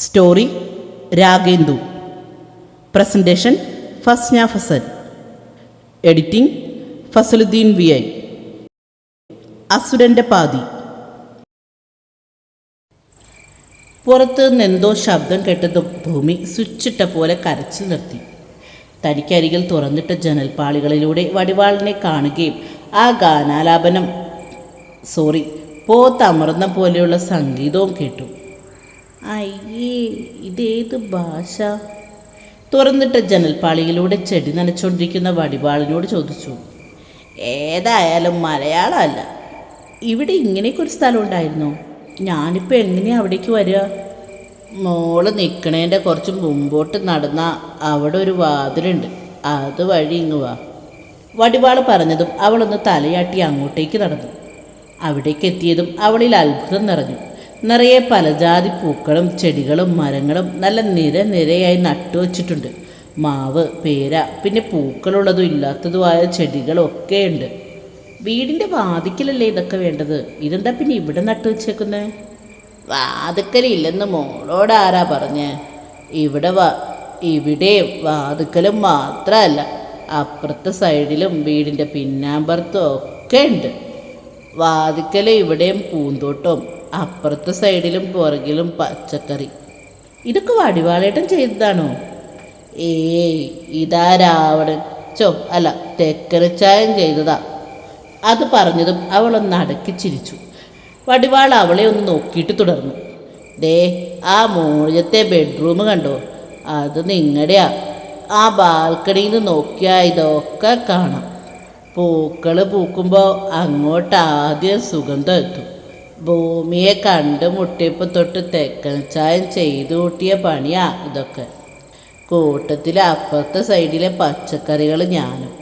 Story Ragendu. Presentation Fasna Fasal. Editing Fasaluddin V I. അസുരന്റെ പാതി. പുറത്ത് നിന്നെന്തോ ശബ്ദം കേട്ടത് ഭൂമി സ്വിച്ചിട്ട പോലെ കരച്ചിൽ നിർത്തി. തനിക്കരികിൽ തുറന്നിട്ട ജനൽപ്പാളികളിലൂടെ വടിവാളിനെ കാണുകയും ആ ഗാനാലാപനം സോറി പോത്തമർന്ന പോലെയുള്ള സംഗീതവും കേട്ടു. അയ്യേ ഇതേത് ഭാഷ? തുറന്നിട്ട ജനൽപ്പാളിയിലൂടെ ചെടി നനച്ചുകൊണ്ടിരിക്കുന്ന വടിവാളിനോട് ചോദിച്ചു ഏതായാലും മലയാളമല്ല. ഇവിടെ ഇങ്ങനെയൊക്കെ ഒരു സ്ഥലം ഉണ്ടായിരുന്നു. ഞാനിപ്പോൾ എങ്ങനെയാണ് അവിടേക്ക് വരിക? മോൾ നിൽക്കണേന്റെ കുറച്ച് മുമ്പോട്ട് നടന്ന അവിടെ ഒരു വാതിലുണ്ട്. അത് വഴി ഇങ്ങ് വാ. വടിവാൾ പറഞ്ഞതും അവളൊന്ന് തലയാട്ടി അങ്ങോട്ടേക്ക് നടന്നു. അവിടേക്ക് എത്തിയതും അവളിൽ അത്ഭുതം നിറഞ്ഞു. നിറയെ പലജാതി പൂക്കളും ചെടികളും മരങ്ങളും നല്ല നിര നിരയായി നട്ടുവച്ചിട്ടുണ്ട് മാവ് പേര പിന്നെ പൂക്കളുള്ളതും ഇല്ലാത്തതുമായ ചെടികളൊക്കെ ഉണ്ട് വീടിന്റെ വാതിക്കലല്ലേ ഇതൊക്കെ വേണ്ടത്? ഇതെന്താ പിന്നെ ഇവിടെ നട്ടു വെച്ചേക്കുന്നത് വാതിക്കലില്ലെന്ന് മോളോട് ആരാ പറഞ്ഞ്? ഇവിടെ വാ ഇവിടെയും വാതിക്കലും മാത്രമല്ല അപ്പുറത്തെ സൈഡിലും വീടിന്റെ പിന്നാമ്പുറത്തും ഒക്കെ ഉണ്ട്. വാതിക്കൽ ഇവിടെയും പൂന്തോട്ടവും അപ്പുറത്തെ സൈഡിലും പുറകിലും പച്ചക്കറി. ഇതൊക്കെ വടിവാളേട്ടൻ ചെയ്തതാണോ? ഏയ് ഇതാ രാവണൻ. ചോ അല്ല തെക്കരച്ചായം ചെയ്തതാ. അത് പറഞ്ഞതും അവളൊന്ന് അടക്കി ചിരിച്ചു. വടിവാൾ അവളെ ഒന്ന് നോക്കിയിട്ട് തുടർന്നു. ദേ ആ മൂഴത്തെ ബെഡ്റൂം കണ്ടോ? അത് നിങ്ങളുടെയാ ആ ബാൽക്കണിയിൽ നിന്ന് നോക്കിയാൽ ഇതൊക്കെ കാണാം. പൂക്കൾ പൂക്കുമ്പോൾ അങ്ങോട്ട് ആദ്യം സുഗന്ധം എത്തും. ഭൂമിയെ കണ്ട് മുട്ടിപ്പ് തൊട്ട് തെക്കൻ ചായം ചെയ്തു കൂട്ടിയ പണിയാ ഇതൊക്കെ. കൂട്ടത്തിൽ അപ്പുറത്തെ സൈഡിലെ പച്ചക്കറികൾ ഞാനും.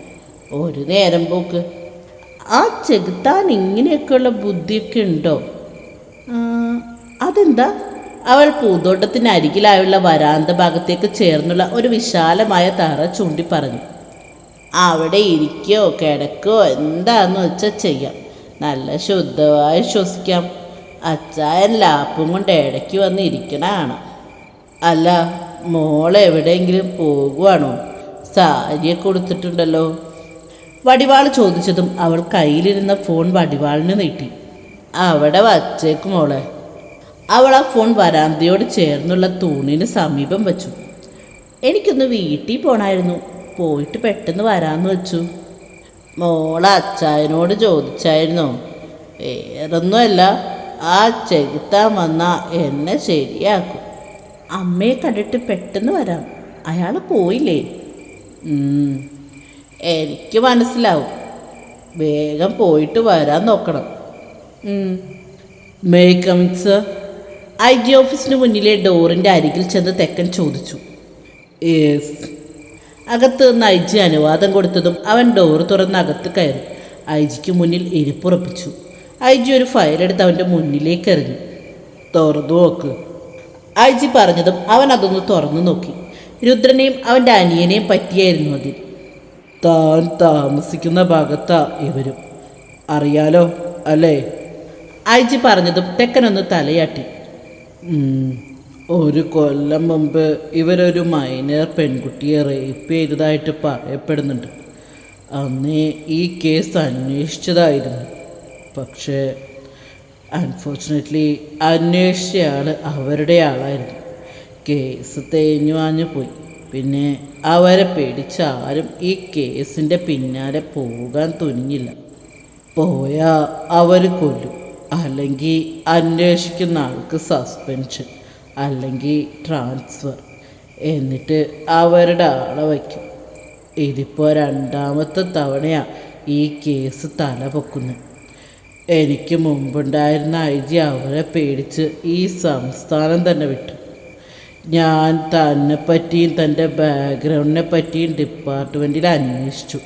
ഒരു നേരം പോക്ക്. ആ ചെകുത്താൻ ഇങ്ങനെയൊക്കെയുള്ള ബുദ്ധിയൊക്കെ ഉണ്ടോ? അതെന്താ? അവൾ പൂന്തോട്ടത്തിന് അരികിലായുള്ള വരാന്ത ഭാഗത്തേക്ക് ചേർന്നുള്ള ഒരു വിശാലമായ തറ ചൂണ്ടി പറഞ്ഞു അവിടെ ഇരിക്കോ കിടക്കോ എന്താന്ന് വെച്ചാൽ ചെയ്യാം. നല്ല ശുദ്ധമായി ശ്വസിക്കാം അച്ചായൻ ലാപ്പും കൊണ്ട് ഇടയ്ക്ക് വന്നിരിക്കണാണ്. അല്ല മോൾ എവിടെയെങ്കിലും പോകുവാണോ? സാരിയെ കൊടുത്തിട്ടുണ്ടല്ലോ. വടിവാൾ ചോദിച്ചതും അവൾ കയ്യിലിരുന്ന ഫോൺ വടിവാളിന് നീട്ടി. അവിടെ വച്ചേക്കും മോളെ. അവൾ ആ ഫോൺ വരാന്തയോട് ചേർന്നുള്ള തൂണിന് സമീപം വച്ചു. എനിക്കൊന്ന് വീട്ടിൽ പോണായിരുന്നു. പോയിട്ട് പെട്ടെന്ന് വരാമെന്ന് വെച്ചു. മോളെ അച്ചായനോട് ചോദിച്ചായിരുന്നു. വേറൊന്നുമല്ല ആ ചെകുത്താൻ വന്ന എന്നെ ശരിയാക്കും. അമ്മയെ കണ്ടിട്ട് പെട്ടെന്ന് വരാം. അയാൾ പോയില്ലേ? എനിക്ക് മനസ്സിലാവും. വേഗം പോയിട്ട് വരാൻ നോക്കണം. May coming sir I G ഓഫീസിന് മുന്നിലെ ഡോറിന്റെ അരികിൽ ചെന്ന് തെക്കൻ ചോദിച്ചു. യെസ് അകത്ത് നിന്ന് ഐ ജി അനുവാദം കൊടുത്തതും അവൻ ഡോർ തുറന്ന് അകത്ത് കയറി. ഐ ജിക്ക് മുന്നിൽ ഇരിപ്പുറപ്പിച്ചു. ഐ ജി ഒരു ഫയലെടുത്ത് അവന്റെ മുന്നിലേക്ക് എറിഞ്ഞു. തുറന്നു നോക്ക്. ഐ ജി പറഞ്ഞതും അവൻ അതൊന്ന് തുറന്നു നോക്കി. രുദ്രനെയും അവന്റെ അനിയനെയും പറ്റിയായിരുന്നു അതിൽ. താൻ താമസിക്കുന്ന ഭാഗത്താ ഇവരും. അറിയാലോ അല്ലേ? ഐ ജി പറഞ്ഞതും തെക്കനൊന്ന് തലയാട്ടി. ഒരു കൊല്ലം മുമ്പ് ഇവരൊരു മൈനർ പെൺകുട്ടിയെ റേപ്പ് ചെയ്തതായിട്ട് പറയപ്പെടുന്നുണ്ട്. അന്ന് ഈ കേസ് അന്വേഷിച്ചതായിരുന്നു. പക്ഷേ അൺഫോർച്ചുനേറ്റ്ലി അന്വേഷിച്ചയാൾ അവരുടെ ആളായിരുന്നു. കേസ് തേഞ്ഞു വാഞ്ഞു പോയി. പിന്നെ അവരെ പേടിച്ച് ആരും ഈ കേസിന്റെ പിന്നാലെ പോകാൻ തുനിഞ്ഞില്ല. പോയാൽ അവർ കൊല്ലും. അല്ലെങ്കിൽ അന്വേഷിക്കുന്ന ആൾക്ക് സസ്പെൻഷൻ അല്ലെങ്കിൽ ട്രാൻസ്ഫർ എന്നിട്ട് അവരുടെ ആളെ വയ്ക്കും. ഇതിപ്പോൾ രണ്ടാമത്തെ തവണയാണ് ഈ കേസ് തല പൊക്കുന്നത്. എനിക്ക് മുമ്പുണ്ടായിരുന്ന ഐ ജി അവരെ പേടിച്ച് ഈ സംസ്ഥാനം തന്നെ വിട്ടു. ഞാൻ തന്നെ പറ്റിയും തന്റെ ബാക്ക്ഗ്രൗണ്ടിനെ പറ്റിയും ഡിപ്പാർട്ട്മെന്റിൽ അന്വേഷിച്ചു.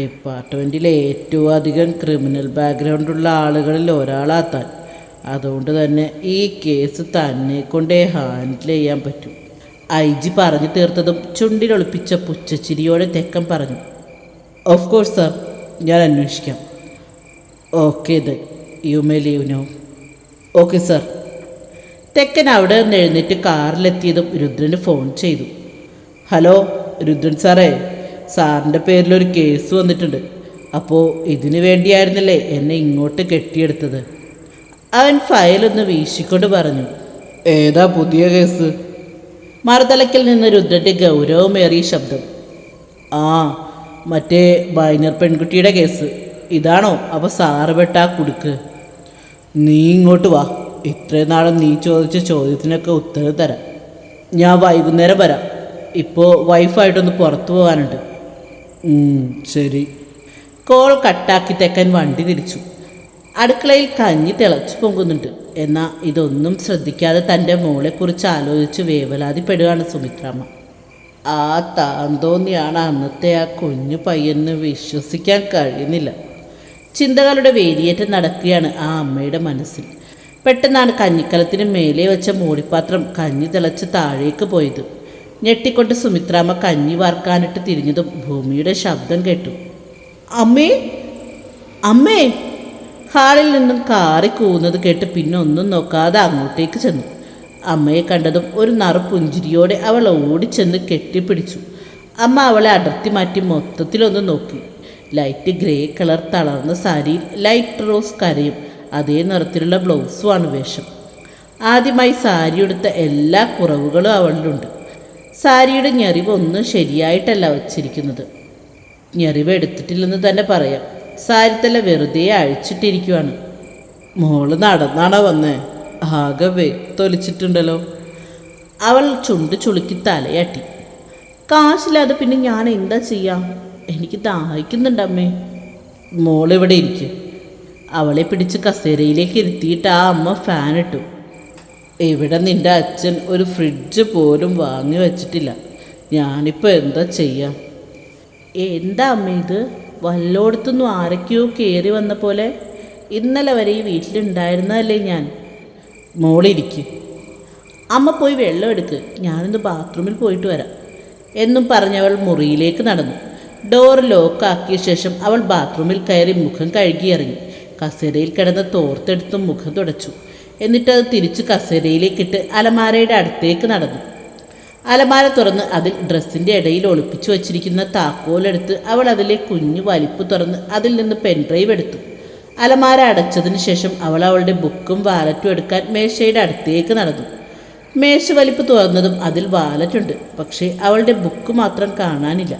ഡിപ്പാർട്ട്മെന്റിൽ ഏറ്റവും അധികം ക്രിമിനൽ ബാക്ക്ഗ്രൗണ്ടുള്ള ആളുകളിൽ ഒരാളാ താൻ. അതുകൊണ്ട് തന്നെ ഈ കേസ് തന്നെ കൊണ്ടേ ഹാൻഡിൽ ചെയ്യാൻ പറ്റും. ഐ ജി പറഞ്ഞു തീർത്തതും ചുണ്ടിലൊളിപ്പിച്ച പുച്ചച്ചിരിയോടെ തെക്കൻ പറഞ്ഞു ഓഫ് കോഴ്സ് സാർ ഞാൻ അന്വേഷിക്കാം. Okay then you may leave no okay sir തെക്കൻ അവിടെ നിന്ന് എഴുന്നേറ്റ് കാറിലെത്തിയതും രുദ്രന് ഫോൺ ചെയ്തു. ഹലോ രുദ്രൻ സാറേ. സാറിന്റെ പേരിലൊരു കേസ് വന്നിട്ടുണ്ട്. അപ്പോൾ ഇതിനു വേണ്ടിയായിരുന്നില്ലേ എന്നെ ഇങ്ങോട്ട് കെട്ടിയെടുത്തത്? അവൻ ഫയലൊന്ന് വീശിക്കൊണ്ട് പറഞ്ഞു ഏതാ പുതിയ കേസ്? മറുതലക്കിൽ നിന്ന് രുദ്രന്റെ ഗൗരവമേറിയ ശബ്ദം. ആ മറ്റേ ബൈനർ പെൺകുട്ടിയുടെ കേസ്. ഇതാണോ? അപ്പോൾ സാറ് പെട്ടാ കുടുക്ക്. നീ ഇങ്ങോട്ട് വാ. ഇത്രയും നാളും നീ ചോദിച്ച ചോദ്യത്തിനൊക്കെ ഉത്തരം തരാം. ഞാൻ വൈകുന്നേരം വരാം. ഇപ്പോൾ വൈഫായിട്ടൊന്ന് പുറത്തു പോകാനുണ്ട്. ശരി. കോൾ കട്ടാക്കി തെക്കൻ വണ്ടി തിരിച്ചു. അടുക്കളയിൽ കഞ്ഞി തിളച്ചു പൊങ്ങുന്നുണ്ട്. എന്നാൽ ഇതൊന്നും ശ്രദ്ധിക്കാതെ തന്റെ മോളെക്കുറിച്ച് ആലോചിച്ച് വേവലാതിപ്പെടുകയാണ് സുമിത്രാമ്മ. ആ താന്തോന്നിയാണ് അന്നത്തെ ആ കുഞ്ഞു പയ്യെന്ന് വിശ്വസിക്കാൻ കഴിയുന്നില്ല. ചിന്തകളുടെ വേലിയേറ്റം നടക്കുകയാണ് ആ അമ്മയുടെ മനസ്സിൽ. പെട്ടെന്നാണ് കഞ്ഞിക്കലത്തിന് മേലെ വെച്ച മൂടിപ്പാത്രം കഞ്ഞി തിളച്ച് താഴേക്ക് പോയത്. ഞെട്ടിക്കൊണ്ട് സുമിത്രാമ്മ കഞ്ഞി വാർക്കാനിട്ട് തിരിഞ്ഞതും ഭൂമിയുടെ ശബ്ദം കേട്ടു. അമ്മേ അമ്മേ! ഹാളിൽ നിന്നും കാറി കൂവുന്നത് കേട്ട് പിന്നെ ഒന്നും നോക്കാതെ അങ്ങോട്ടേക്ക് ചെന്നു. അമ്മയെ കണ്ടതും ഒരു നറു പുഞ്ചിരിയോടെ അവൾ ഓടിച്ചെന്ന് കെട്ടിപ്പിടിച്ചു. അമ്മ അവളെ അടർത്തി മാറ്റി മൊത്തത്തിലൊന്ന് നോക്കി. ലൈറ്റ് ഗ്രേ കളർ തളർന്ന സാരിയിൽ ലൈറ്റ് റോസ് കരയും. അതേ നിറത്തിലുള്ള ബ്ലൗസുമാണ് വേഷം. ആദ്യമായി സാരി ഉടുത്ത എല്ലാ കുറവുകളും അവളിലുണ്ട്. സാരിയുടെ ഞെറിവ് ഒന്നും ശരിയായിട്ടല്ല വച്ചിരിക്കുന്നത്. ഞെറിവ് എടുത്തിട്ടില്ലെന്ന് തന്നെ പറയാം. സാരിത്തല വെറുതെ അഴിച്ചിട്ടിരിക്കുവാണ്. മോൾ നടന്നാണോ വന്നേ. ആകെ വെത്തൊലിച്ചിട്ടുണ്ടല്ലോ അവൾ ചുണ്ട് ചുളുക്കി തലയാട്ടി. കാശില്ലാതെ പിന്നെ ഞാൻ എന്താ ചെയ്യാം? എനിക്ക് ദാഹിക്കുന്നുണ്ട് അമ്മേ മോളിവിടെ ഇരിക്കും. അവളെ പിടിച്ച് കസേരയിലേക്ക് ഇരുത്തിയിട്ട് ആ അമ്മ ഫാൻ ഇട്ടു. ഇവിടെ നിന്റെ അച്ഛൻ ഒരു ഫ്രിഡ്ജ് പോലും വാങ്ങി വച്ചിട്ടില്ല. ഞാനിപ്പോൾ എന്താ ചെയ്യാം? എന്താ അമ്മ ഇത്? വല്ലോടത്തുനിന്നും ആരൊക്കെയോ കയറി വന്ന പോലെ ഇന്നലെ വരെ ഈ വീട്ടിലുണ്ടായിരുന്നതല്ലേ ഞാൻ. മോളിരിക്കും അമ്മ പോയി വെള്ളം എടുക്ക്. ഞാനൊന്ന് ബാത്റൂമിൽ പോയിട്ട് വരാം. എന്നും പറഞ്ഞവൾ മുറിയിലേക്ക് നടന്നു. ഡോർ ലോക്കാക്കിയ ശേഷം അവൾ ബാത്റൂമിൽ കയറി മുഖം കഴുകി ഇറങ്ങി കസേരയിൽ കിടന്ന് തോർത്തെടുത്തും മുഖം തുടച്ചു. എന്നിട്ടത് തിരിച്ച് കസേരയിലേക്കിട്ട് അലമാരയുടെ അടുത്തേക്ക് നടന്നു. അലമാര തുറന്ന് അതിൽ ഡ്രസ്സിന്റെ ഇടയിൽ ഒളിപ്പിച്ചു വച്ചിരിക്കുന്ന താക്കോലെടുത്ത് അവൾ അതിലെ കുഞ്ഞു വലിപ്പ് തുറന്ന് അതിൽ നിന്ന് പെൻഡ്രൈവ് എടുത്തു. അലമാര അടച്ചതിന് ശേഷം അവൾ അവളുടെ ബുക്കും വാലറ്റും എടുക്കാൻ മേശയുടെ അടുത്തേക്ക് നടന്നു. മേശ വലിപ്പ് തുറന്നതും അതിൽ വാലറ്റുണ്ട് പക്ഷേ അവളുടെ ബുക്ക് മാത്രം കാണാനില്ല.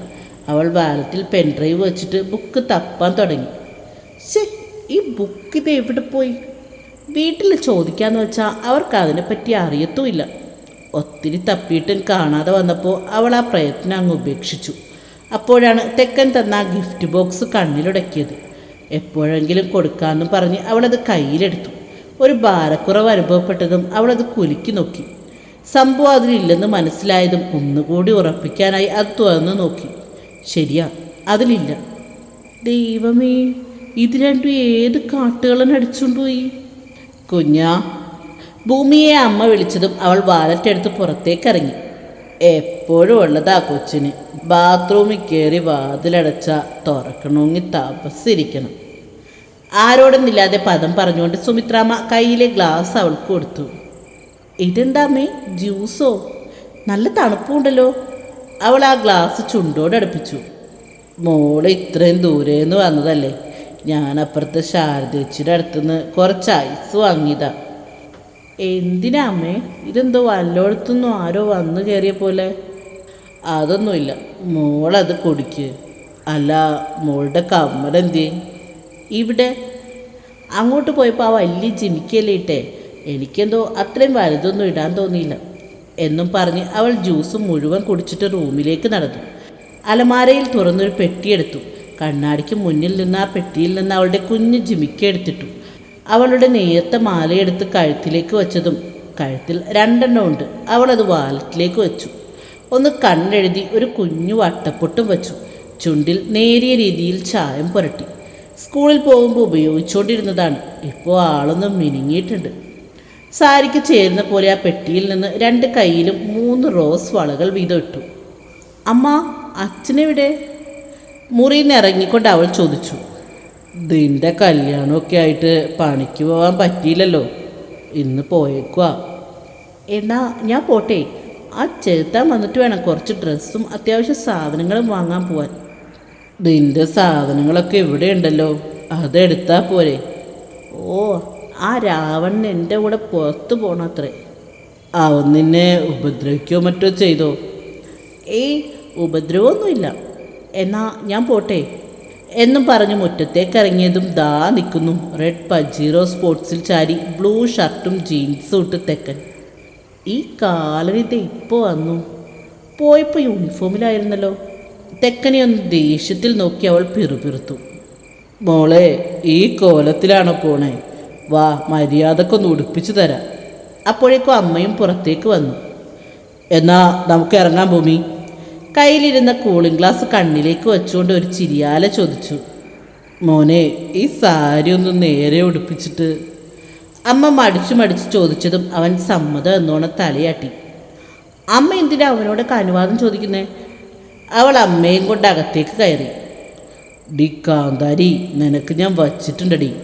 അവൾ വാലറ്റിൽ പെൻഡ്രൈവ് വെച്ചിട്ട് ബുക്ക് തപ്പാൻ തുടങ്ങി. ശേ ഈ ബുക്ക് ഇത് എവിടെ പോയി? വീട്ടിൽ ചോദിക്കാന്ന് വെച്ചാൽ അവർക്ക് അതിനെപ്പറ്റി അറിയത്തുമില്ല. ഒത്തിരി തപ്പിയിട്ടും കാണാതെ വന്നപ്പോൾ അവൾ ആ പ്രയത്നം അങ്ങ് ഉപേക്ഷിച്ചു. അപ്പോഴാണ് തെക്കൻ തന്ന ആ ഗിഫ്റ്റ് ബോക്സ് കണ്ണിലുടക്കിയത്. എപ്പോഴെങ്കിലും കൊടുക്കാമെന്നും പറഞ്ഞ് അവളത് കയ്യിലെടുത്തു. ഒരു ഭാരക്കുറവ് അനുഭവപ്പെട്ടതും അവളത് കുലുക്കി നോക്കി. സംഭവം അതിലില്ലെന്ന് മനസ്സിലായതും ഒന്നുകൂടി ഉറപ്പിക്കാനായി അത് തുറന്നു നോക്കി. ശരിയാ അതിലില്ല. ദൈവമേ ഇത് രണ്ടും ഏത് കാട്ടുകളും അടിച്ചുകൊണ്ടുപോയി കുഞ്ഞാ ഭൂമിയെ അമ്മ വിളിച്ചതും അവൾ വാലറ്റെടുത്ത് പുറത്തേക്കിറങ്ങി. എപ്പോഴും ഉള്ളതാ കൊച്ചിന്. ബാത്റൂമിൽ കയറി വാതിലടച്ച തുറക്കണമെങ്കിൽ താപസിരിക്കണം ആരോടൊന്നില്ലാതെ പദം പറഞ്ഞുകൊണ്ട് സുമിത്രാമ്മ കയ്യിലെ ഗ്ലാസ് അവൾക്ക് കൊടുത്തു. ഇതെന്താമ്മേ ജ്യൂസോ? നല്ല തണുപ്പുണ്ടല്ലോ. അവൾ ആ ഗ്ലാസ് ചുണ്ടോടടുപ്പിച്ചു മോൾ ഇത്രയും ദൂരെ നിന്ന് വന്നതല്ലേ? ഞാൻ അപ്പുറത്തെ ശാരദേച്ചിയുടെ അടുത്തുനിന്ന് കുറച്ച് ഐസ് വാങ്ങിയതാ. എന്തിനാ അമ്മേ ഇതെന്തോ വല്ലോടത്തുനിന്നും ആരോ വന്നു കയറിയ പോലെ. അതൊന്നുമില്ല. മോളത് കുടിക്ക്. അല്ല മോളുടെ കമ്മലെന്തേ? ഇവിടെ. അങ്ങോട്ട് പോയപ്പോൾ ആ വലിയ ജിമിക്കല്ലേ ഇട്ടേ. എനിക്കെന്തോ അത്രയും വലുതൊന്നും ഇടാൻ തോന്നിയില്ല. എന്നും പറഞ്ഞ് അവൾ ജ്യൂസ് മുഴുവൻ കുടിച്ചിട്ട് റൂമിലേക്ക് നടന്നു. അലമാരയിൽ തുറന്നൊരു പെട്ടിയെടുത്തു കണ്ണാടിക്ക് മുന്നിൽ നിന്ന് ആ പെട്ടിയിൽ നിന്ന് അവളുടെ കുഞ്ഞ് ജിമിക്ക എടുത്തിട്ടു. അവളുടെ നേർത്ത മാലയെടുത്ത് കഴുത്തിലേക്ക് വെച്ചതും കഴുത്തിൽ രണ്ടെണ്ണം ഉണ്ട്. അവളത് വാലറ്റിലേക്ക് വെച്ചു. ഒന്ന് കണ്ണെഴുതി ഒരു കുഞ്ഞു വട്ടപ്പൊട്ടും വെച്ചു. ചുണ്ടിൽ നേരിയ രീതിയിൽ ചായം പുരട്ടി. സ്കൂളിൽ പോകുമ്പോൾ ഉപയോഗിച്ചുകൊണ്ടിരുന്നതാണ്. ഇപ്പോൾ ആളൊന്നും മിനുങ്ങിയിട്ടുണ്ട്. സാരിക്ക് ചേരുന്ന പോലെ ആ പെട്ടിയിൽ നിന്ന് രണ്ട് കൈയിലും മൂന്ന് റോസ് വളകൾ വീതം ഇട്ടു അമ്മ അച്ഛനെവിടെ? മുറിയിൽ നിന്ന് ഇറങ്ങിക്കൊണ്ട് അവൾ ചോദിച്ചു. നിന്റെ കല്യാണമൊക്കെ ആയിട്ട് പണിക്ക് പോകാൻ പറ്റിയില്ലല്ലോ. ഇന്ന് പോയേക്കുവാ. എന്നാ ഞാൻ പോട്ടെ. ആ ചെറുത്താൻ വന്നിട്ട് വേണം കുറച്ച് ഡ്രസ്സും അത്യാവശ്യം സാധനങ്ങളും വാങ്ങാൻ പോവാൻ. നിന്റെ സാധനങ്ങളൊക്കെ ഇവിടെ ഉണ്ടല്ലോ അതെടുത്താൽ പോരെ. ഓ ആ രാവണൻ എന്റെ കൂടെ പുറത്ത് പോണത്രേ. അവൻ നിന്നെ ഉപദ്രവിക്കുകയോ മറ്റോ ചെയ്തോ? ഏയ് ഉപദ്രവമൊന്നുമില്ല. എന്നാ ഞാൻ പോട്ടെ. എന്നും പറഞ്ഞ് മുറ്റത്തേക്ക് ഇറങ്ങിയതും ദാ നിൽക്കുന്നു. റെഡ് പജീറോ സ്പോർട്സിൽ ചാരി ബ്ലൂ ഷർട്ടും ജീൻസും ഇട്ട് തെക്കൻ. ഈ കാലനിത ഇപ്പോൾ വന്നു. പോയപ്പോൾ യൂണിഫോമിലായിരുന്നല്ലോ തെക്കനെ ഒന്ന് ദേഷ്യത്തിൽ നോക്കി അവൾ പിറുപിറുത്തു. മോളെ ഈ കോലത്തിലാണോ പോണേ? വാ മര്യാദക്കൊന്ന് ഉടുപ്പിച്ചു തരാം. അപ്പോഴേക്കും അമ്മയും പുറത്തേക്ക് വന്നു. എന്നാ നമുക്ക് ഇറങ്ങാൻ ഭൂമി. കയ്യിലിരുന്ന കൂളിംഗ് ഗ്ലാസ് കണ്ണിലേക്ക് വെച്ചുകൊണ്ട് ഒരു ചിരിയാല ചോദിച്ചു. മോനെ ഈ സാരി ഒന്ന് നേരെ ഉടുപ്പിച്ചിട്ട്. അമ്മ മടിച്ചു മടിച്ച് ചോദിച്ചതും അവൻ സമ്മതം എന്നോണം തലയാട്ടി. അമ്മ എന്തിനാ അവനോട് അനുവാദം ചോദിക്കുന്നേ? അവൾ അമ്മയും കൊണ്ട് അകത്തേക്ക് കയറി. ഡി കാന്താരി നിനക്ക് ഞാൻ വച്ചിട്ടുണ്ടടി.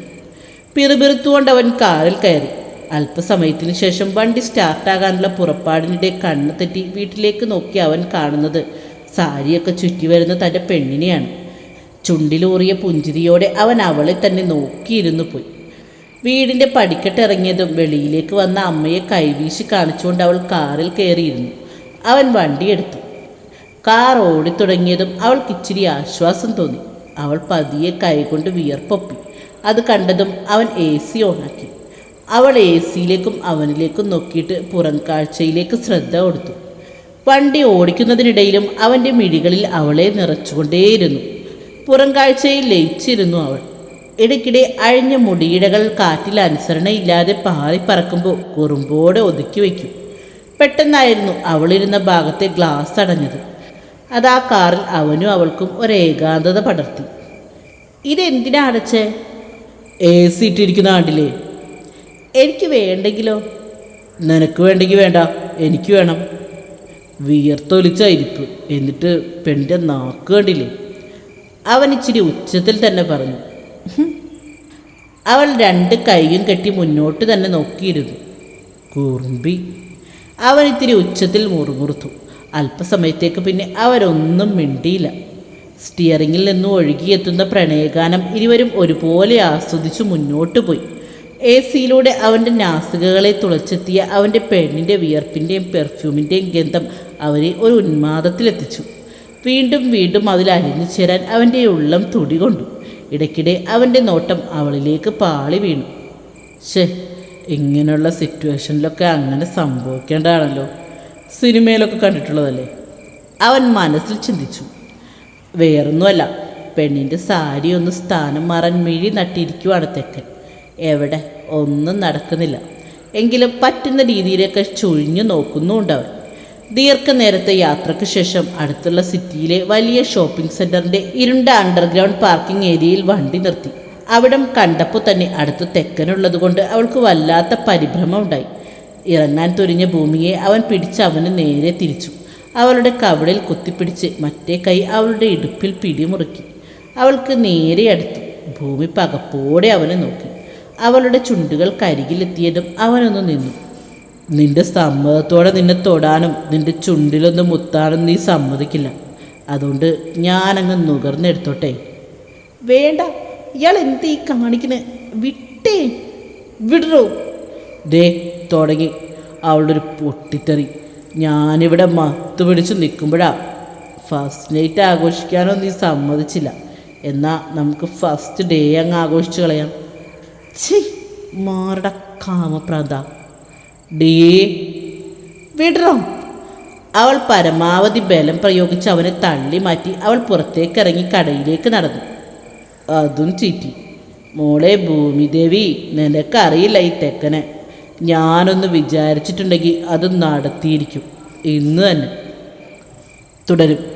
പിറുപിറുത്തുകൊണ്ട് അവൻ കാറിൽ കയറി. അല്പസമയത്തിന് ശേഷം വണ്ടി സ്റ്റാർട്ടാകാനുള്ള പുറപ്പാടിനിടെ കണ്ണ് തെറ്റി വീട്ടിലേക്ക് നോക്കി അവൻ കാണുന്നത് സാരിയൊക്കെ ചുറ്റി വരുന്ന തന്റെ പെണ്ണിനെയാണ്. ചുണ്ടിലൂറിയ പുഞ്ചിരിയോടെ അവൻ അവളെ തന്നെ നോക്കിയിരുന്നു പോയി. വീടിന്റെ പടിക്കെട്ടിറങ്ങിയതും വെളിയിലേക്ക് വന്ന അമ്മയെ കൈവീശി കാണിച്ചുകൊണ്ട് അവൾ കാറിൽ കയറിയിരുന്നു. അവൻ വണ്ടിയെടുത്തു കാർ ഓടിത്തുടങ്ങിയതും അവൾക്ക് ഇച്ചിരി ആശ്വാസം തോന്നി. അവൾ പതിയെ കൈകൊണ്ട് വിയർപ്പൊപ്പി. അത് കണ്ടതും അവൻ എ സി ഓണാക്കി. അവൾ എ സിയിലേക്കും അവനിലേക്കും നോക്കിയിട്ട് പുറം കാഴ്ചയിലേക്ക് ശ്രദ്ധ കൊടുത്തു. വണ്ടി ഓടിക്കുന്നതിനിടയിലും അവന്റെ മിഴികളിൽ അവളെ നിറച്ചുകൊണ്ടേയിരുന്നു. പുറം കാഴ്ചയിൽ ലയിച്ചിരുന്നു അവൾ. ഇടയ്ക്കിടെ അഴിഞ്ഞ മുടിയിടകൾ കാറ്റിൽ അനുസരണയില്ലാതെ പാറിപ്പറക്കുമ്പോൾ കുറുമ്പോടെ ഒതുക്കി വയ്ക്കും. പെട്ടെന്നായിരുന്നു അവളിരുന്ന ഭാഗത്തെ ഗ്ലാസ് അടഞ്ഞത്. അത് ആ കാറിൽ അവനും അവൾക്കും ഒരു ഏകാന്തത പടർത്തി. ഇതെന്തിനാ അടച്ചേ? എ സി ഇട്ടിരിക്കുന്ന ആണ്ടില്ലേ എനിക്ക് വേണ്ടെങ്കിലോ? നിനക്ക് വേണ്ടെങ്കിൽ വേണ്ട. എനിക്ക് വേണം. വിയർത്തൊലിച്ച ഇരിപ്പ് എന്നിട്ട് പെണ്ണിന്റെ നാക്ക് കണ്ടില്ലേ? അവൻ ഇച്ചിരി ഉച്ചത്തിൽ തന്നെ പറഞ്ഞു. അവൾ രണ്ട് കൈയും കെട്ടി മുന്നോട്ട് തന്നെ നോക്കിയിരുന്നു. കുറുമ്പി. അവൻ ഇത്തിരി ഉച്ചത്തിൽ മുറുമുറുത്തു. അല്പസമയത്തേക്ക് പിന്നെ അവരൊന്നും മിണ്ടിയില്ല. സ്റ്റിയറിങ്ങിൽ നിന്നും ഒഴുകിയെത്തുന്ന പ്രണയഗാനം ഇരുവരും ഒരുപോലെ ആസ്വദിച്ചു മുന്നോട്ട് പോയി. എ സിയിലൂടെ അവന്റെ നാസികകളെ തുളച്ചെത്തിയ അവന്റെ പെണ്ണിന്റെ വിയർപ്പിന്റെയും പെർഫ്യൂമിന്റെയും ഗന്ധം അവരെ ഒരു ഉന്മാദത്തിലെത്തിച്ചു. വീണ്ടും വീണ്ടും അതിൽ അലിഞ്ഞു ചേരാൻ അവന്റെ ഉള്ളം തുടി കൊണ്ടു. ഇടയ്ക്കിടെ അവന്റെ നോട്ടം അവളിലേക്ക് പാളി വീണു. ശേ ഇങ്ങനെയുള്ള സിറ്റുവേഷനിലൊക്കെ അങ്ങനെ സംഭവിക്കേണ്ടതാണല്ലോ. സിനിമയിലൊക്കെ കണ്ടിട്ടുള്ളതല്ലേ? അവൻ മനസ്സിൽ ചിന്തിച്ചു. വേറൊന്നുമല്ല പെണ്ണിന്റെ സാരി ഒന്ന് സ്ഥാനം മാറാൻ മിഴി നട്ടിരിക്കുവാണ് തെക്കൻ. എവിടെ? ഒന്നും നടക്കുന്നില്ല. എങ്കിലും പറ്റുന്ന രീതിയിലൊക്കെ ചുഴിഞ്ഞു നോക്കുന്നുമുണ്ട് അവൻ. ദീർഘനേരത്തെ യാത്രയ്ക്ക് ശേഷം അടുത്തുള്ള സിറ്റിയിലെ വലിയ ഷോപ്പിംഗ് സെന്ററിന്റെ ഇരുണ്ട അണ്ടർഗ്രൗണ്ട് പാർക്കിംഗ് ഏരിയയിൽ വണ്ടി നിർത്തി. അവിടം കണ്ടപ്പോൾ തന്നെ അടുത്ത് തെക്കനുള്ളതുകൊണ്ട് അവൾക്ക് വല്ലാത്ത പരിഭ്രമം ഉണ്ടായി ഇറങ്ങാൻ തുരിഞ്ഞ ഭൂമിയെ അവൻ പിടിച്ച് അവന് നേരെ തിരിച്ചു. അവളുടെ കവിളിൽ കുത്തിപ്പിടിച്ച് മറ്റേ കൈ അവളുടെ ഇടുപ്പിൽ പിടിമുറുക്കി. അവൾക്ക് നേരെ അടുത്തു ഭൂമി പകപ്പോടെ അവനെ നോക്കി. അവളുടെ ചുണ്ടുകൾ കരികിലെത്തിയതും അവനൊന്ന് നിന്നു. നിന്റെ സമ്മതത്തോടെ നിന്നെ തൊടാനും നിന്റെ ചുണ്ടിലൊന്ന് മുത്താനും നീ സമ്മതിക്കില്ല. അതുകൊണ്ട് ഞാനങ്ങ് നുകർന്നെടുത്തോട്ടെ. വേണ്ട ഇയാൾ എന്ത് ഈ കാണിക്കണേ? വിട്ടേ വിടറോ. ദേ തുടങ്ങി. അവളുടെ ഒരു പൊട്ടിത്തെറി. ഞാനിവിടെ മത്ത് പിടിച്ച് നിൽക്കുമ്പോഴാ ഫസ്റ്റ് നൈറ്റ് ആഘോഷിക്കാനോ നീ സമ്മതിച്ചില്ല. എന്നാൽ നമുക്ക് ഫസ്റ്റ് ഡേ അങ്ങ് ആഘോഷിച്ച് കളയാം. ഛി മാറട കാമപ്രദ ഡേ വിടറോ. അവൾ പരമാവധി ബലം പ്രയോഗിച്ച് അവനെ തള്ളി മാറ്റി അവൾ പുറത്തേക്ക് ഇറങ്ങി കടയിലേക്ക് നടന്നു. അതും ചീറ്റി. മോളെ ഭൂമിദേവി നിനക്കറിയില്ല ഈ തെക്കനെ. ഞാനൊന്ന് വിചാരിച്ചിട്ടുണ്ടെങ്കിൽ അത് നടത്തിയിരിക്കും. ഇന്ന് തന്നെ. തുടരും.